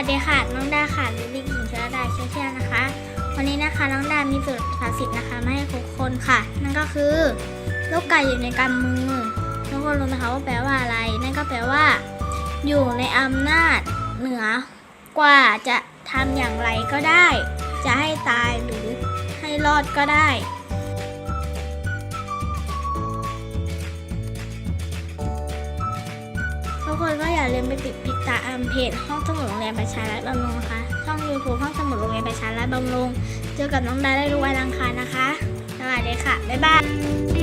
วัสดีค่ะ น้องดาค่ะลิลิกหญิงชลดาเชี่ยวเชี่ยนะคะ วันนี้นะคะน้องดามีสูตรภาษิตนะคะมาให้ทุกคนค่ะ นั่นก็คือลูกไก่อยู่ในกำมือทุกคนรู้ไหมคะว่าแปลว่าอะไร นั่นก็แปลว่า อยู่ในอำนาจเหนือกว่าจะทำอย่างไรก็ได้ จะให้ตายหรือให้รอดก็ได้ คนก็อย่าลืมไปติดติดตามเพจห้องสมุดโรงเรียนประชารัฐบำรุงนะคะ ช่องยูทูบห้องสมุดโรงเรียนประชารัฐบำรุง เจอกับน้องดาได้รู้วันอังคารนะคะ สวัสดีค่ะ บ๊ายบาย